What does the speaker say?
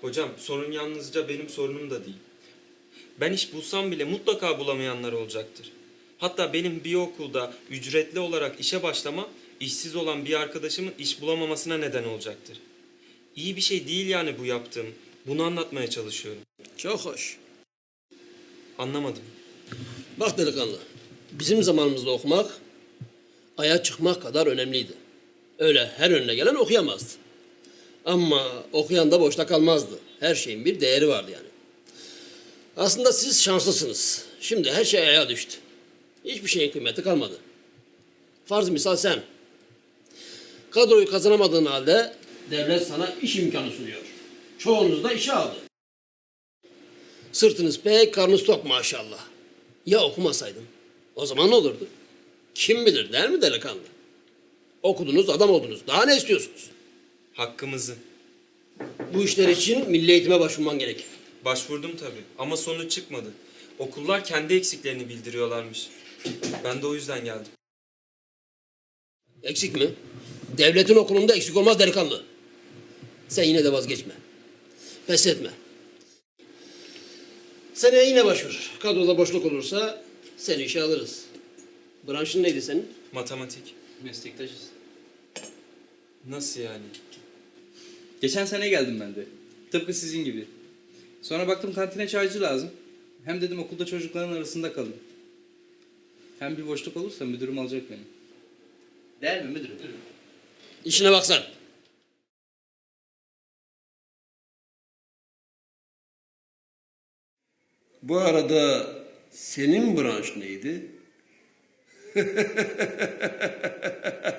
Hocam sorun yalnızca benim sorunum da değil. Ben iş bulsam bile mutlaka bulamayanlar olacaktır. Hatta benim bir okulda ücretli olarak işe başlamam işsiz olan bir arkadaşımın iş bulamamasına neden olacaktır. İyi bir şey değil yani bu yaptığım. Bunu anlatmaya çalışıyorum. Çok hoş. Anlamadım. Bak delikanlı, bizim zamanımızda okumak, aya çıkmak kadar önemliydi. Öyle her önüne gelen okuyamazdı. Ama okuyan da boşta kalmazdı. Her şeyin bir değeri vardı yani. Aslında siz şanslısınız. Şimdi her şey aya düştü. Hiçbir şeyin kıymeti kalmadı. Farz misal sen. Kadroyu kazanamadığın halde devlet sana iş imkanı sunuyor. Çoğunuz da işe aldı. Sırtınız pek, karnınız tok maşallah. Ya okumasaydın? O zaman ne olurdu? Kim bilir der mi delikanlı? Okudunuz, adam oldunuz. Daha ne istiyorsunuz? Hakkımızı. Bu işler için milli eğitime başvurman gerek. Başvurdum tabii ama sonuç çıkmadı. Okullar kendi eksiklerini bildiriyorlarmış. Ben de o yüzden geldim. Eksik mi? Devletin okulunda eksik olmaz delikanlı. Sen yine de vazgeçme. Pes etme. Seneye yine başvur. Kadroda boşluk olursa seni işe alırız. Branşın neydi senin? Matematik. Meslektaşız. Nasıl yani? Geçen sene geldim ben de. Tıpkı sizin gibi. Sonra baktım kantine çaycı lazım. Hem dedim okulda çocukların arasında kalın. Hem bir boşluk olursa müdürüm alacak beni. Değer mi müdürüm? İşine bak sen. Bu arada senin branş neydi?